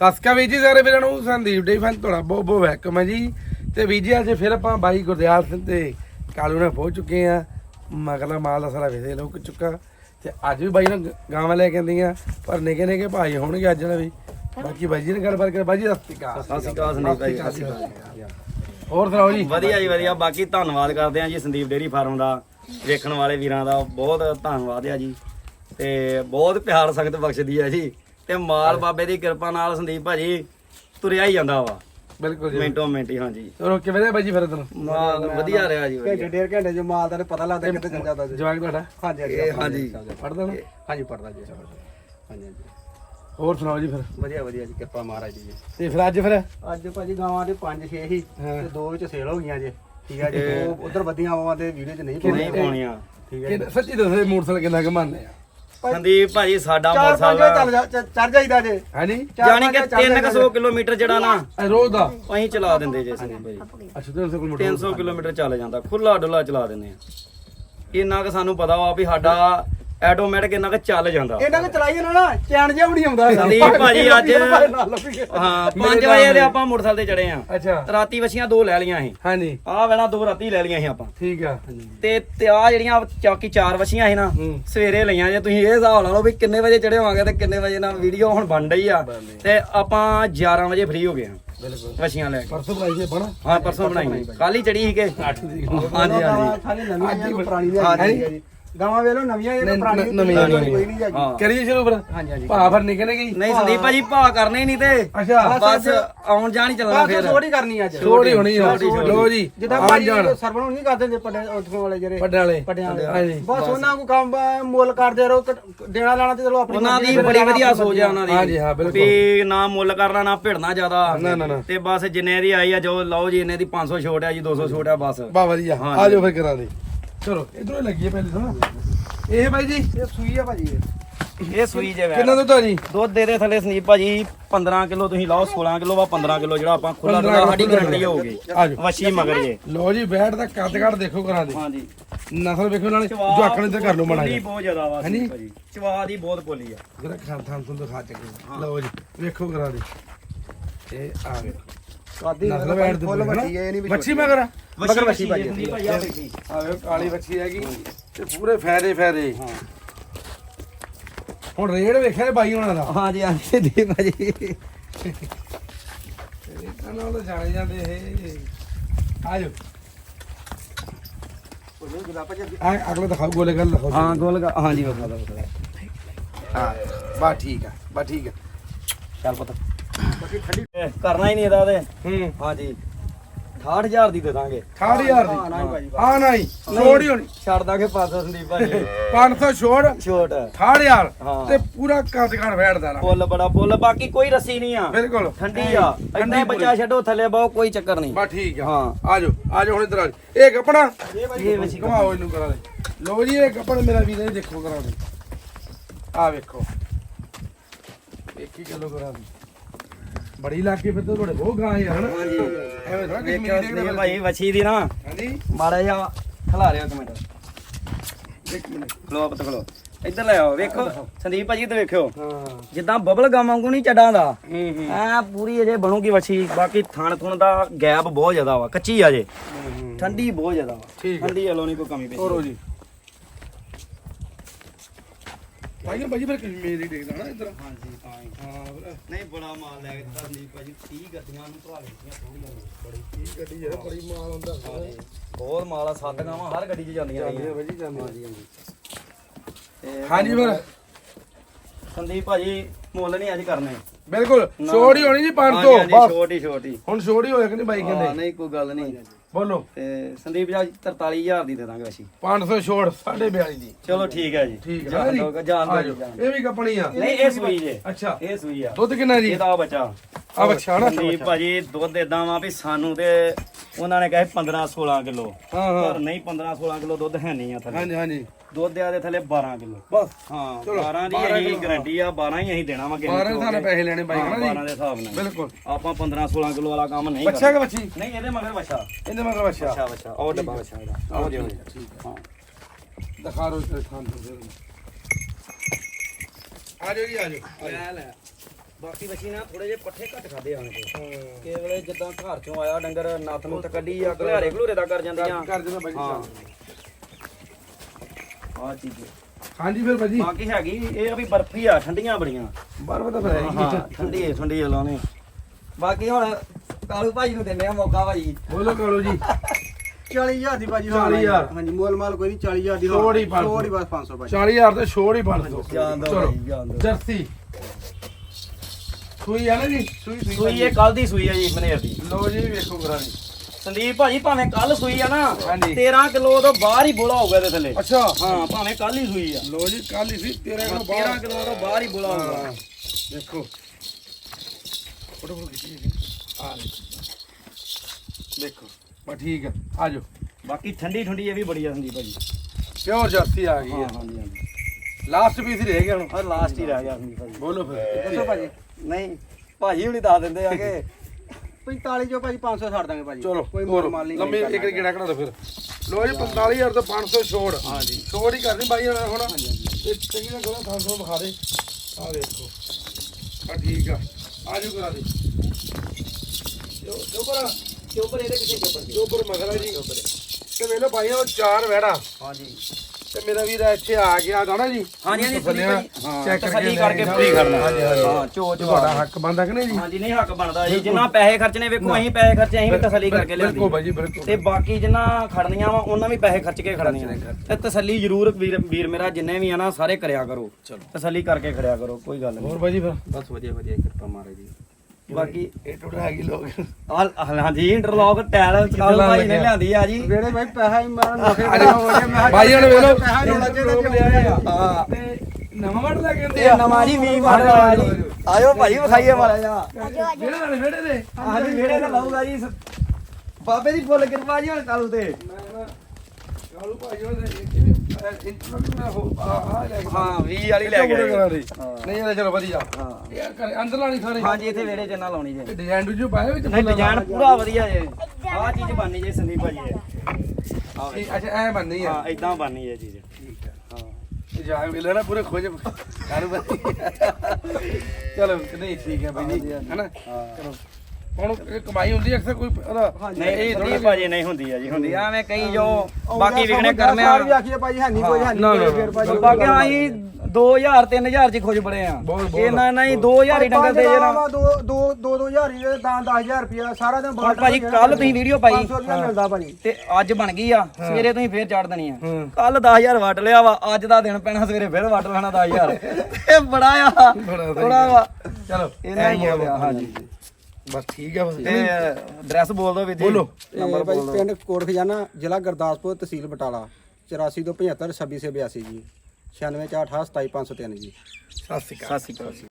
ਸਸਕਾ ਵੀਰ ਜੀ ਸਾਰੇ ਵੀਰਾਂ ਨੂੰ ਸੰਦੀਪ ਡੇ ਫੈਨ ਤੁਹਾਡਾ ਬਹੁਤ ਬਹੁਤ ਵੈਲਕਮ ਹੈ ਜੀ। ਤੇ ਵੀਰ ਜੀ ਅੱਜ ਫਿਰ ਆਪਾਂ ਬਾਈ ਗੁਰਦਿਆਲ ਸਿੰਘ ਤੇ ਕਾਲੂ ਨਾਲ ਪਹੁੰਚ ਚੁੱਕੇ ਆ ਮਗਲਾ ਮਾਲ ਦਾ ਸਾਰਾ ਵੇਦੇ ਲੋਕ ਚੁੱਕਾ। ਤੇ ਅੱਜ ਵੀ ਬਾਈ ਨੂੰ ਗਾਵਾਂ ਲੈ ਕੇ ਆਂਦੀਆਂ ਪਰ ਨਿੱਕੇ ਨਿੱਕੇ ਭਾਈ ਹੋਣਗੇ ਅੱਜ ਨਾ ਵੀ। ਬਾਕੀ ਬਾਈ ਜੀ ਨੇ ਗੱਲਬਾਤ ਕਰ ਬਾਈ ਜੀ ਸਤਿ ਸ਼੍ਰੀ ਅਕਾਲ। ਸੰਦੀਪ ਭਾਈ। ਹੋਰ ਸੁਣਾਓ ਜੀ? ਵਧੀਆ ਜੀ ਵਧੀਆ। ਬਾਕੀ ਧੰਨਵਾਦ ਕਰਦੇ ਆ ਜੀ ਸੰਦੀਪ ਡੇਰੀ ਫਾਰਮ ਦਾ ਵੇਖਣ ਵਾਲੇ ਵੀਰਾਂ ਦਾ। ਬਹੁਤ ਧੰਨਵਾਦ ਆ ਜੀ। ਤੇ ਬਹੁਤ ਪਿਆਰ ਸੰਗਤ ਬਖਸ਼ਦੀ ਆ ਜੀ। ਤੇ ਮਾਲ ਬਾਬੇ ਦੀ ਕਿਰਪਾ ਨਾਲ ਸੰਦੀਪ ਭਾਜੀ ਤੁਰਿਆ ਹੀ ਜਾਂਦਾ ਵਾ। ਬਿਲਕੁਲ ਜੀ। ਮਿੰਟੋ ਮਿੰਟ ਹੀ ਹਾਂਜੀ। ਚਲੋ ਕਿਵੇਂ ਦੇ ਬਾਈ ਜੀ ਫਿਰ ਤੈਨੂੰ ਮਾਲ ਵਧੀਆ ਰਿਹਾ ਜੀ ਘੰਟੇ ਵਧੀਆ। ਡੇਢ ਘੰਟੇ ਚ ਮਾਲ ਦਾ ਨੀ ਪਤਾ ਲੱਗਦਾ ਕਿੱਥੇ ਚੱਲ ਜਾਂਦਾ ਜੀ। ਜਵਾਕ ਤੁਹਾਡਾ? ਹਾਂਜੀ ਹਾਂਜੀ ਇਹ ਹਾਂਜੀ। ਪੜਦਾ ਨਾ? ਹਾਂਜੀ ਪੜਦਾ ਜੀ। ਹਾਂਜੀ ਹਾਂਜੀ। ਹੋਰ ਸੁਣਾਓ ਜੀ ਫਿਰ? ਵਧੀਆ ਵਧੀਆ ਜੀ ਕਿਰਪਾ ਮਹਾਰਾਜ ਦੀ ਜੀ। ਤੇ ਫਿਰ ਅੱਜ ਫਿਰ? ਅੱਜ ਭਾਜੀ ਗਾਵਾਂ ਦੇ 5 6 ਹੀ। ਤੇ ਦੋ ਵਿੱਚ ਸੇਲ ਹੋ ਗਈਆਂ ਜੀ। ਠੀਕ ਹੈ ਜੀ ਦੋ ਉਧਰ ਵਧੀਆਂ ਆਵਾਂ ਦੇ ਵੀਡੀਓ ਚ ਨਹੀਂ ਪਾਉਣੀਆਂ। ਠੀਕ ਹੈ ਕਿ ਸੱਚੀ ਦੱਸੋ ਇਹ ਮੋਟਰਸਾਈਕਲ ਕਿੰਨਾ ਕਮਾਉਂਦੇ ਆ? ਸੰਦੀਪ ਭਾਜੀ ਸਾਡਾ ਚਾਰ ਪੰਜ ਚੱਲ ਜਾ ਚ- ਚੜ ਜਾਈਦਾ ਜੇ। ਹਾਂਜੀ ਚਾਰ ਯਾਨੀ ਪੰਜ ਕਿ ਚੱਲ ਜਾਈਦਾ 300 ਕਿਲੋਮੀਟਰ ਜਿਹੜਾ ਨਾ ਇਹ ਰੋਜ਼ ਦਾ। ਅਸੀਂ ਚਲਾ ਦਿੰਦੇ ਜੇ। ਸੰਦੀਪ ਭਾਜੀ ਅੱਛਾ ਤੇ ਕੋਲ ਮੋਟਰ 300 ਕਿਲੋਮੀਟਰ ਚੱਲ ਜਾਂਦਾ ਖੁੱਲਾ ਡੁੱਲਾ ਚਲਾ ਦਿੰਦੇ ਆ। ਇੰਨਾ ਕਿ ਸਾਨੂੰ ਪਤਾ ਵਾ ਵੀ ਸਾਡਾ ਆਟੋਮੈਟਿਕ ਇੰਨਾ ਕਿ ਚੱਲ ਜਾਂਦਾ। ਇਹਨਾਂ ਨੂੰ ਚਲਾਈਏ ਨਾ ਨਾ ਚੈਨ ਜਿਹਾ ਵੀ ਨਹੀਂ ਆਉਂਦਾ ਹੈਗਾ। ਸੰਦੀਪ ਭਾਜੀ ਅੱਜ। ਹਾਂ 5 ਵਜੇ ਦੇ ਆਪਾਂ ਮੋਟਰਸਾਈਕਲ ਤੇ ਚੜੇ ਆ ਅੱਛਾ। ਰਾਤੀ ਵਛੀਆਂ ਦੋ ਲੈ ਲੀਆਂ ਸੀ। ਹਾਂਜੀ। ਆਹ ਵੇਲਾ ਦੋ ਰਾਤੀ ਲੈ ਲੀਆਂ ਸੀ ਆਪਾਂ। ਠੀਕ ਆ। ਤੇ ਤੇ ਆ ਜਿਹੜੀਆਂ ਚੌਕੀ ਚਾਰ ਵਛੀਆਂ ਸੀ ਨਾ ਹੂੰ। ਸਵੇਰੇ ਲਈਆਂ ਜੇ ਤੁਸੀਂ ਇਹ ਹਿਸਾਬ ਲਾ ਲਓ ਵੀ ਕਿੰਨੇ ਵਜੇ ਚੜੇ ਹੋਵਾਂਗੇ ਤੇ ਕਿੰਨੇ ਵਜੇ ਨਾਲ ਵੀਡੀਓ ਹੁਣ ਬਣ ਰਹੀ ਆ। ਤੇ ਆਪਾਂ 11 ਵਜੇ ਫ੍ਰੀ ਹੋ ਗਏ ਆ ਬਿਲਕੁਲ। ਵਛੀਆਂ ਲੈ ਕੇ। ਪਰਸੋਂ ਬਣਾਈ ਸੀ ਬਣਾ ਹਾਂ ਪਰਸੋਂ ਬਣਾਈ ਕੱਲ ਹੀ ਚੜੀ ਸੀ ਕਿ? 8 ਦੀ ਹਾਂਜੀ ਹਾਂਜੀ। ਹੀ ਜਾਂ ਗਾਵਾਂ ਵੇਲੋ ਨਵੀਆਂ ਜਾਂ ਨਹੀਂ, ਪੁਰਾਣੀ ਨਵੀਆਂ, ਕੋਈ ਨਹੀਂ। ਹੈਗੀ। ਕਰੀਏ ਸ਼ੁਰੂ ਫਿਰ? ਹਾਂਜੀ ਹਾਂਜੀ। ਭਾ ਫਿਰ ਨਿਕਲ ਗਈ ਨਹੀਂ ਸੰਦੀਪ ਭਾਜੀ ਭਾ ਕਰਨੇ ਹੀ ਨਹੀਂ ਤੇ। ਅੱਛਾ। ਬਸ ਆਉਣ ਜਾਣ ਹੀ ਚੱਲਣਾ ਬਸ ਫਿਰ। ਥੋੜੀ ਕਰਨੀ ਅੱਜ। ਛੋਟੀ ਹੋਣੀ। ਲੋ ਜੀ ਜਿੱਦਾਂ ਭਾਜੀ। ਸਰਵਣ ਨਹੀਂ ਕਰਦੇ ਨੇ ਪੱਡੇ ਉੱਥੋਂ ਵਾਲੇ ਜਿਹੜੇ ਵੱਡੇ ਵਾਲੇ। ਪੱਡਿਆਂ ਵਾਲੇ। ਹਾਂਜੀ। ਬਸ ਉਹਨਾਂ ਨੂੰ ਕੰਮ ਮੁੱਲ ਕਰਦੇ ਰਹੋ ਦੇਣਾ ਲੈਣਾ ਤੇ ਚਲੋ ਆਪਣੀ ਉਹਨਾਂ ਦੀ ਬੜੀ ਵਧੀਆ ਸੋਚ ਆ ਉਹਨਾਂ ਦੀ। ਹਾਂਜੀ, ਹਾਂ, ਬਿਲਕੁਲ। ਵੀ ਨਾ ਮੁੱਲ ਕਰਨਾ ਨਾ ਭਿੜਨਾ ਜ਼ਿਆਦਾ। ਨਾ, ਨਾ, ਨਾ। ਤੇ ਬਸ ਜਿੰਨੇ ਦੀ ਆਈ ਆ ਜੋ ਲਓ ਜੀ ਇੰਨੇ ਦੀ 500 ਛੋਟ ਆ ਜੀ 200 ਛੋਟ ਆ ਬਸ। ਬਾ ਵਧੀਆ। ਆ ਜਾਓ ਫਿਰ ਕਰਾ ਦੇ। ਚਲੋ ਇਧਰੋਂ ਲੱਗੀਏ ਪਹਿਲੇ ਸੁਣਾ ਇਹ ਬਾਈ ਜੀ? ਇਹ ਸੂਈ ਆ ਭਾਜੀ ਇਹ। ਇਹ ਸੂਈ ਜੇ ਕਿੰਨਾ ਦੁੱਧ ਆ ਜੀ? ਦੁੱਧ ਦੇ ਦੇ ਥੱਲੇ ਸੰਦੀਪ ਭਾਜੀ 15 ਕਿਲੋ ਤੁਸੀਂ ਲਾਓ 16 ਕਿਲੋ ਵਾ 15 ਕਿਲੋ ਜਿਹੜਾ ਆਪਾਂ ਖੁੱਲਾ 15 ਦੁੱਧ ਸਾਡੀ ਗਰੰਟੀ ਹੋਊਗੀ। ਵਛੀ ਮਗਰ ਜੇ। ਲੋ ਜੀ ਬੈਠ ਦਾ ਕੱਦ ਕੱਦ ਦੇਖੋ ਕਰਾ ਦੇ। ਹਾਂਜੀ। ਨਸਲ ਵੇਖੋ ਨਾਲੇ ਜੋ ਆਖਣੇ ਤੇ ਕਰ ਲਓ ਮਾੜਾ ਜਿਹਾ। ਬਹੁਤ ਜ਼ਿਆਦਾ ਵਾ ਹਾਂਜੀ। ਚਵਾ ਦੀ ਬਹੁਤ ਪੋਲੀ ਆ। ਜਿਹੜਾ ਖਾਂ ਥਾਂ ਤੋਂ ਦਿਖਾ ਚੱਕੇ। ਲਓ ਜੀ ਵੇਖੋ ਕਰਾ ਦੇ। ਇਹ ਆ ਗਏ। ਕਾਦੀ ਨਸਲ ਬੈਠ ਦੇ ਫੁੱਲ ਵੱਡੀ ਹੈ ਇਹ ਨਹੀਂ ਵੀ ਮੱਛੀ ਮਗਰ ਮਗਰ ਵੱਛੀ ਭਾਜੀ ਸੰਦੀਪ ਭਾਜੀ ਆ ਬੈਠੀ ਆ ਵੇ ਕਾਲੀ ਬੱਚੀ ਹੈਗੀ। ਤੇ ਪੂਰੇ ਫਾਇਦੇ ਫਾਇਦੇ ਹਾਂ। ਹੁਣ ਰੇਡ ਵੇਖਿਆ ਨੇ ਬਾਈ ਹੋਣਾ ਦਾ? ਹਾਂਜੀ ਹਾਂਜੀ ਸੰਦੀਪ ਭਾਜੀ। ਰੇਟਾਂ ਨਾਲ ਤਾਂ ਜਾਣੇ ਜਾਂਦੇ ਇਹ। ਆ ਜਾਓ ਆ ਅਗਲੇ ਦਿਖਾਓ ਗੋਲੇ ਗੱਲ ਦਿਖਾਓ। ਹਾਂ ਗੋਲ ਹਾਂਜੀ ਬਤਾ ਬਤਾ ਹਾਂ ਬਾ ਠੀਕ ਆ ਬਾ ਠੀਕ ਆ। ਚੱਲ ਪੁੱਤ। ਕਰਨਾ ਹੀ ਨਹੀਂ ਇਹਦਾ ਤੇ। ਹੂੰ। ਹਾਂਜੀ। 68000 ਦੀ ਦੇ ਦਾਂਗੇ। 68000 ਹਾਂ, ਦੀ? ਨਾ ਭਾਜੀ ਹਾਂ ਨਹੀਂ ਛੋੜ ਹੀ ਹੋਣੀ। ਛੱਡ ਦਾਂਗੇ 500 ਸੰਦੀਪ ਭਾਜੀ। 500 ਛੋੜ। ਛੋਟ। 68000 ਹਾਂ। ਤੇ ਪੂਰਾ ਕੱਦ ਘੜ ਬੈਠਦਾ ਨਾ। ਪੁੱਲ ਬੜਾ ਪੁੱਲ ਬਾਕੀ ਕੋਈ ਰੱਸੀ ਨਹੀਂ ਆ। ਬਿਲਕੁਲ। ਠੰਡੀ ਆ। ਇੰਨਾ ਬੱਚਾ ਛੱਡੋ ਥੱਲੇ ਬਹੁ ਕੋਈ ਚੱਕਰ ਨਹੀਂ। ਬਾ ਠੀਕ ਆ। ਹਾਂ। ਆ ਜਾਓ ਆ ਜਾਓ ਹੁਣ ਇਧਰ ਆ ਜਾਓ। ਇਹ ਕੱਪੜਾ? ਇਹ ਵਛੀ ਘਮਾਓ ਇਹਨੂੰ ਕਰਾ ਦੇ। ਲਓ ਜੀ ਇਹ ਕੱਪੜਾ ਮੇਰਾ ਵੀਰ ਇਹ ਦੇਖੋ ਕਰਾ ਦੇ। ਆ ਵੇਖੋ। ਇੱਕ ਹੀ ਕਿਲੋ ਕਰਾ ਦੇ। ਬੜੀ ਲੱਗੀ ਫਿਰ ਤਾਂ ਤੁਹਾਡੇ ਬਹੁਤ ਗਾਂ ਹੈ ਹਨਾ ਹਾਂਜੀ। ਐਵੇਂ ਥੋੜਾ ਭਾਈ ਵਛੀ ਦੀ ਨਾ। ਹਾਂਜੀ। ਮਾੜਾ ਜਿਹਾ ਖਲਾ ਰਿਓ ਇੱਕ ਮਿੰਟ। ਇੱਕ ਮਿੰਟ। ਖਲੋ ਪੁੱਤ ਖਲੋ। ਇੱਧਰ ਲੈ ਆਓ ਵੇਖੋ। ਸੰਦੀਪ ਭਾਜੀ ਤੇ ਵੇਖਿਓ। ਹਾਂ। ਜਿੱਦਾਂ ਬਬਲ ਗਮ ਵਾਂਗੂ ਨਹੀਂ ਚੱਡਾਂ ਦਾ ਹੂੰ ਹੂੰ। ਐ ਪੂਰੀ ਅਜੇ ਬਣੂਗੀ ਵਛੀ। ਬਾਕੀ ਥਣ ਥੁਣ ਦਾ ਗੈਪ ਬਹੁਤ ਜ਼ਿਆਦਾ ਵਾ ਕੱਚੀ ਆ ਜੇ ਹੂੰ। ਠੰਡੀ ਬਹੁਤ ਜ਼ਿਆਦਾ ਵਾ। ਠੰਡੀ ਵਾਲੋਂ ਨਹੀਂ ਕੋਈ ਕਮੀ ਤੋਰੋ ਜੀ। ਭਾਈ ਨੇ ਭਾਜੀ ਫਿਰ ਕਸ਼ਮੀਰੀ ਦੇਖਦਾ ਨਾ ਇਧਰ। ਹਾਂਜੀ ਤਾਂ ਹੀ। ਨਹੀਂ ਬੜਾ ਮਾਲ ਲੈ ਕੇ ਦਿੱਤਾ ਸੰਦੀਪ ਭਾਜੀ 30 ਗੱਡੀਆਂ ਨੂੰ ਭਰਾ ਲਿੱਤੀਆਂ ਥੋੜੀਆਂ ਬੜੀ ਕੀ ਗੱਡੀ ਯਾਰ ਬੜੀ ਮਾਲ ਹੁੰਦਾ ਬਹੁਤ ਮਾਲ ਆ ਸੱਤ ਗਾਵਾਂ ਹਰ ਗੱਡੀ 'ਚ ਜਾਂਦੀਆਂ ਰਹੀਆਂ। ਭਾਜੀ ਜਾਂਦੇ ਹਾਂਜੀ ਫਿਰ। ਸੰਦੀਪ ਭਾਜੀ ਮੁੱਲ ਨਹੀਂ ਅੱਜ ਕਰਨੇ। ਬਿਲਕੁਲ ਹੀ ਹੋਣੀ ਜੀ 500 ਹਾਂਜੀ, ਹਾਂਜੀ, ਬਸ। ਛੋਟੀ ਛੋਟੀ। ਹੁਣ ਹੀ ਹੋਇਆ ਕਿ ਨਹੀਂ ਬਾਈ ਕਹਿੰਦੇ? ਨਹੀਂ ਕੋਈ ਗੱਲ ਨਹੀਂ। ਬੋਲੋ। ਤੇ ਸੰਦੀਪ ਜੀ 43000 ਦੀ ਦੇ ਦਾਂਗੇ ਅਸੀਂ। 500 ਛੋੜ 42.5 ਦੀ। ਚਲੋ ਠੀਕ ਹੈ ਜੀ। ਠੀਕ ਹੈ ਜਾਣ ਨਾ ਜੀ? ਦਿਓ, ਜਾਣ ਆ ਦਿਓ, ਜਾਓ। ਜਾਣ ਦਿਓ। ਇਹ ਵੀ ਕੱਪਣੀ ਆ। ਨਹੀਂ ਇਹ ਸੂਈ ਜੇ। ਅੱਛਾ। ਇਹ ਸੂਈ ਆ। ਦੁੱਧ ਕਿੰਨਾ ਜੀ? ਇਹਦਾ ਬੱਚਾ। ਆ ਬੱਚਾ ਨਾ ਸੰਦੀਪ ਭਾਜੀ ਦੁੱਧ ਇਦਾਂ ਵਾ ਵੀ ਸਾਨੂੰ ਤੇ ਉਹਨਾਂ ਨੇ ਕਹੇ 15 16 ਕਿਲੋ। ਹਾਂ ਹਾਂ। ਪਰ ਨਹੀਂ 15 16 ਕਿਲੋ ਦੁੱਧ ਹੈ ਨਹੀਂ ਆ ਥੱਲੇ। ਹਾਂਜੀ ਹਾਂਜੀ। ਦੁੱਧ ਆ ਦੇ ਥੱਲੇ 12 ਕਿਲੋ। ਬਸ। ਹਾਂ ਚਲੋ, 12 ਦੀ 12 ਅਸੀਂ ਕਿਲੋ, ਗਾਰੰਟੀ ਆ 12 ਹੀ ਅਸੀਂ ਦੇਣਾ ਵਾ ਕਿਸੇ 12 ਨੂੰ ਸਾਨੂੰ ਪੈਸੇ ਲੈਣੇ ਬਾਈ ਹਾਂ, ਹਨਾ 12 ਦੇ ਹਿਸਾਬ ਜੀ ਨਾਲ। ਬਿਲਕੁਲ। ਆਪਾਂ 15 16 ਕਿਲੋ ਵਾਲਾ ਕੰਮ ਨਹੀਂ ਬੱਚਾ ਕਿ ਬੱਚੀ? ਨਹੀਂ ਇਹਦੇ ਮਗਰ ਬੱਚਾ। ਇਹਦੇ ਮਗਰ ਬੱਚਾ। ਬੱਚਾ ਬੱਚਾ। ਉਹ ਡੱਬਾ ਬੱਚਾ ਇਹਦਾ। ਆਓ ਦਿਓ। ਠੀਕ ਹਾਂ ਦਿਖਾ ਰੋ ਤੇ ਖਾਨ ਤੋਂ। ਆ ਜਾਓ ਜੀ ਆ ਜਾਓ। ਲੈ ਲੈ। ਬਾਕੀ ਬੱਚੀ ਨਾ ਥੋੜੇ ਜਿਹੇ ਪੱਠੇ ਘੱਟ ਖਾਦੇ ਆਣ ਕੇ। ਕੇਵਲੇ ਜਿੱਦਾਂ ਘਰ ਚੋਂ ਆਇਆ ਡੰਗਰ ਨੱਥ ਨੂੰ ਕੱਢੀ ਆ ਘਲਿਆਰੇ ਘਲੂਰੇ ਦਾ ਕਰ ਜਾਂਦੀਆਂ। ਕਰ ਦੇਣਾ ਬਾਈ ਹਾਂ। ਆ ਚੀਜ਼। ਹਾਂਜੀ ਫਿਰ ਬਾਜੀ ਬਾਕੀ ਹੈਗੀ ਇਹ ਆ ਵੀ ਬਰਫੀ ਆ ਠੰਡੀਆਂ ਬੜੀਆਂ। ਬਾਰ ਪਤਾ ਫਿਰ ਹਾਂ ਠੰਡੀ ਹੈ ਠੰਡੀ ਹੈ ਲਾਉਣੇ। ਬਾਕੀ ਹੁਣ ਕਾਲੂ ਭਾਈ ਨੂੰ ਦਿੰਦੇ ਆ ਮੌਕਾ ਭਾਈ ਬੋਲੋ ਕਾਲੋ ਜੀ। 40000 ਦੀ ਭਾਜੀ 40,000 ਹਾਂਜੀ ਮੋਲ ਮਾਲ ਕੋਈ ਨਹੀਂ 40000 ਦੀ ਛੋੜ ਹੀ। ਛੋੜ ਬਸ 500 ਭਾਜੀ। 40000 ਤੇ ਛੋੜ ਹੀ ਬਣ ਦੋ ਜਾਣ ਦਿਓ ਚਲੋ ਭਾਈ, ਜਾਣ ਦਿਓ। ਜਰਸੀ। ਸੂਈ ਆ ਨਾ ਜੀ? ਸੂਈ ਸੂਈ ਇਹ ਕੱਲ ਦੀ ਸੂਈ ਆ ਜੀ ਮਨੇਰ ਦੀ। ਲੋ ਜੀ ਵੇਖੋ ਜੀ ਸੰਦੀਪ ਭਾਜੀ ਭਾਵੇਂ ਕੱਲ ਸੂਈ ਆ ਨਾ ਹਾਂਜੀ। 13 ਕਿਲੋ ਤੋਂ ਬਾਹਰ ਹੀ ਬੋਲਾ ਹੋਊਗਾ ਇਹਦੇ ਥੱਲੇ। ਅੱਛਾ। ਹਾਂ ਭਾਵੇਂ ਕੱਲ ਹੀ ਸੂਈ ਆ। ਲੋ ਜੀ ਕੱਲ ਹੀ ਸੀ 13 ਕਿਲੋ 13 ਬਾਹਰ ਕਿਲੋ ਤੋਂ ਬਾਹਰ ਹੀ ਬੋਲਾ ਹੋਊਗਾ। ਹਾਂ, ਦੇਖੋ। ਫੋਟੋ ਫੋਟੋ ਖਿੱਚੀ ਆ ਦੇਖੋ ਬਾ ਠੀਕ ਆ। ਆ ਜਾਓ। ਬਾਕੀ ਠੰਡੀ ਠੰਡੀ ਇਹ ਵੀ ਬੜੀ ਆ ਸੰਦੀਪ ਭਾਜੀ। ਪਿਓਰ ਜਰਸੀ ਆ ਗਈ ਹਾਂ ਹੈ ਹਾਂਜੀ ਹਾਂਜੀ। ਲਾਸਟ ਪੀਸ ਹੀ ਰਹਿ ਗਿਆ ਹੁਣ। ਆ ਲਾਸਟ ਹੀ ਰਹਿ ਗਿਆ ਸੰਦੀਪ ਭਾਜੀ। ਬੋਲੋ ਫਿਰ। ਦੱਸੋ ਭਾਜੀ। ਨਹੀਂ ਭਾਜੀ ਹੁਣੀ ਦੱਸ ਦਿੰਦੇ ਆ ਕਿ 45 ਜੋ ਭਾਜੀ 500 ਛੱਡ ਦਾਂਗੇ ਭਾਜੀ। ਚਲੋ ਕੋਈ ਹੋਰ ਮੋਲ ਨਹੀਂ ਲੰਮੀ ਇੱਕ ਕਿਹੜਾ ਕਢਾ ਦੋ ਫਿਰ। ਲੋ ਜੀ 45000 ਤੋਂ 500 ਛੋੜ। ਹਾਂਜੀ। ਛੋੜ ਹੀ ਕਰਨੀ ਬਾਈ ਹੁਣ ਤੇ ਚੰਗੀ ਨਾਲ ਗਲਾ ਥਾਂ ਤੋਂ ਵਿਖਾ ਦੇ। ਆ ਦੇਖੋ। ਆ ਠੀਕ ਆ। ਆ ਜੂ ਕਰਾ ਦੇ। ਜੋ ਜੋ ਪਰ ਚੋਪਰ ਇਹਦੇ ਕਿਸੇ ਚੋਪਰ ਜੋ ਪਰ ਮਗਰਾ ਜੀ। ਤੇ ਵੇਲੋ ਭਾਈ ਉਹ ਚਾਰ ਵਹਿੜਾ। ਹਾਂਜੀ। ਤੇ ਮੇਰਾ ਵੀਰ ਇੱਥੇ ਆ ਗਿਆ ਨਾ ਜੀ। ਹਾਂਜੀ ਹਾਂਜੀ ਤਸੱਲੀ ਭਾਜੀ ਚੈੱਕ ਤਸੱਲੀ ਕਰਕੇ ਫ੍ਰੀ ਕਰਨਾ ਹਾਂਜੀ ਹਾਂਜੀ। ਹਾਂ ਚੋ ਤੁਹਾਡਾ ਹੱਕ ਬੰਦਾ ਕਿ ਨਹੀਂ ਜੀ? ਹਾਂਜੀ ਨਹੀਂ ਹੱਕ ਬਣਦਾ ਜੀ। ਜਿੰਨਾ ਪੈਸੇ ਖਰਚਨੇ ਵੇਖੋ ਅਸੀਂ ਪੈਸੇ ਖਰਚੇ ਅਸੀਂ ਵੀ ਤਸੱਲੀ ਕਰਕੇ ਬਿਲਕੁਲ ਲਿਆਂਦੀ ਭਾਈ ਜੀ ਬਿਲਕੁਲ। ਤੇ ਬਾਕੀ ਜਿੰਨਾ ਖੜਨੀਆਂ ਵਾ ਉਹਨਾਂ ਵੀ ਪੈਸੇ ਖਰਚ ਕੇ ਖੜਨੀਆਂ ਤੇ ਤਸੱਲੀ ਜ਼ਰੂਰ ਵੀਰ ਵੀਰ ਮੇਰਾ ਜਿੰਨੇ ਵੀ ਆ ਨਾ ਸਾਰੇ ਕਰਿਆ ਕਰੋ। ਚਲੋ। ਤਸੱਲੀ ਕਰਕੇ ਖੜਿਆ ਕਰੋ ਕੋਈ ਗੱਲ ਹੋਰ ਨਹੀਂ ਭਾਈ ਜੀ ਫਿਰ? ਬਸ ਵਧੀਆ ਵਧੀਆ ਕਿਰਪਾ ਮਾਰੇ ਜੀ। ਬਾਕੀ ਇਹ ਟੋਟਾ ਹੈਗੀ ਲੋਕ। ਆਹ ਹਾਂਜੀ ਇੰਟਰਲੌਕ ਟਾਇਲ ਕਾਲ ਭਾਈ ਨੇ ਲਿਆਂਦੀ ਆ ਜੀ? ਵੇੜੇ ਭਾਈ ਪੈਸਾ ਹੀ ਮਾਰਨ ਬਣਾ ਹੋ ਗਿਆ। ਮੈਂ ਭਾਈ ਹੁਣ ਵੇਲੋ ਪੈਸਾ ਹੋਣਾ ਚਾਹੀਦਾ ਜੀ ਹਾਂ। ਤੇ ਨਵਾਂ ਮਾਡਲ ਲੈ ਕੇ ਇਹ ਨਵਾਂ ਜੀ 20 ਮਾਡਲ ਆ ਜੀ। ਆਇਓ ਭਾਈ ਵਿਖਾਈਏ ਮਾੜਾ ਜਿਹਾ। ਜਿਹੜੇ ਨਾਲ ਵੇੜੇ ਦੇ। ਹਾਂਜੀ ਵਿਹੜੇ ਦਾ ਲਾਊਗਾ ਜੀ। ਬਾਬੇ ਦੀ ਫੁੱਲ ਕਿਰਪਾ ਜੀ ਹੁਣ ਕੱਲ ਤੇ। ਕਾਲੂ ਭਾਈ ਮੈਂ ਹੋ ਆ ਆ ਲੈ ਕੇ ਹਾਂ। 20 ਵਾਲੀ ਲੈ ਆਏ। ਨਹੀਂ ਇਹ ਚਲੋ ਵਧੀਆ। ਹਾਂ। ਯਾਰ ਘਰੇ ਅੰਦਰ ਲਾਣੀ ਸਾਰੇ। ਹਾਂਜੀ ਇੱਥੇ ਵਿਹੜੇ ਚ ਨਾ ਲਾਉਣੀ ਜੇ। ਡਿਜ਼ਾਈਨ ਡੂ ਜੋ ਪਾਏ ਵਿੱਚ ਨਹੀਂ ਡਿਜ਼ਾਈਨ ਪੂਰਾ ਵਧੀਆ ਜੇ। ਆਹ ਚੀਜ਼ ਬਣਨੀ ਜੇ ਸੰਦੀਪ ਭਾਜੀ ਆਹ ਅੱਛਾ ਐ ਬੰਨੀ ਆ। ਹਾਂ ਇਦਾਂ ਬਣਨੀ ਹੈ ਚੀਜ਼। ਠੀਕ ਹੈ। ਹਾਂ। ਜਾ ਮਿਲੇ ਨਾ ਪੂਰੇ ਖੋਜ। ਕਾਰੋਬਾਰ ਚਲੋ ਨਹੀਂ ਠੀਕ ਹੈ ਬਾਈ ਜੀ ਹੈਨਾ ਹਾਂ। ਚਲੋ। ਹੁਣ ਇਹ ਕਮਾਈ ਹੁੰਦੀ ਹੈ ਅਕਸਰ ਕੋਈ ਉਹਦਾ ਨਹੀਂ ਇਹ ਥੋੜ੍ਹਾ ਸੰਦੀਪ ਭਾਜੀ ਨਹੀਂ ਹੁੰਦੀ ਆ ਜੀ ਹੁੰਦੀ ਆ। ਐਵੇਂ ਕਈ ਜੋ ਬਾਕੀ ਵਿਕਣੇ ਕਰਮਿਆ ਵੀ ਆਖੀਏ ਭਾਜੀ ਹੈ ਨਹੀਂ ਕੋਈ ਹੈ। ਨਾ, ਨਾ, ਨਹੀਂ ਫਿਰ ਭਾਜੀ ਬਾਕੀ ਅਸੀਂ 2000 3000 ਚ ਖੁਸ਼ ਬੜੇ ਆ। ਬਹੁਤ- ਬਹੁਤ। ਇਹਨਾਂ ਨਹੀਂ 2000 ਹੀ ਡੰਗਰ ਦੇ ਜਰਾ ਦੋ ਦੋ ਦੋ ਦੋ ਹਜ਼ਾਰ ਹੀ ਤਾਂ 10000 ਰੁਪਿਆ ਸਾਰਾ ਦਿਨ ਹੁਣ ਭਾਜੀ ਕੱਲ ਤੁਸੀਂ ਵੀਡੀਓ ਪਾਈ। 500 ਰੁਪਿਆ ਮਿਲਦਾ ਭਾਜੀ। ਤੇ ਅੱਜ ਬਣ ਗਈ ਆ ਸਵੇਰੇ ਤੁਸੀਂ ਫੇਰ ਚੜ ਦੇਣੀ ਆ। ਕੱਲ 10000 ਵਟ ਲਿਆ ਵਾ ਅੱਜ ਦਾ ਦਿਨ ਪੈਣਾ ਸਵੇਰੇ ਫੇਰ ਵਟ ਲੈਣਾ 10000 ਇਹ ਬੜਾ ਆ। ਬੜਾ ਵਾ। ਚਲੋ ਇਹਨਾਂ ਹੀ ਹੋ ਗਿਆ ਹਾਂਜੀ। ਬਸ ਠੀਕ ਹੈ ਬਸ ਤੇ ਐਡਰੈਸ ਬੋਲ ਦਿਓ ਵੀਰ ਜੀ। ਬੋਲੋ। ਨੰਬਰ ਭਾਈ ਪਿੰਡ ਕੋਟ ਖਜ਼ਾਨਾ ਜ਼ਿਲ੍ਹਾ ਗੁਰਦਾਸਪੁਰ ਤਹਿਸੀਲ ਬਟਾਲਾ 84 ਤੋਂ 75 26 ਸੇ 82 ਜੀ 96 428 27503 ਜੀ। ਸਤਿ ਸ਼੍ਰੀ ਅਕਾਲ। ਸਤਿ ਸ਼੍ਰੀ ਅਕਾਲ।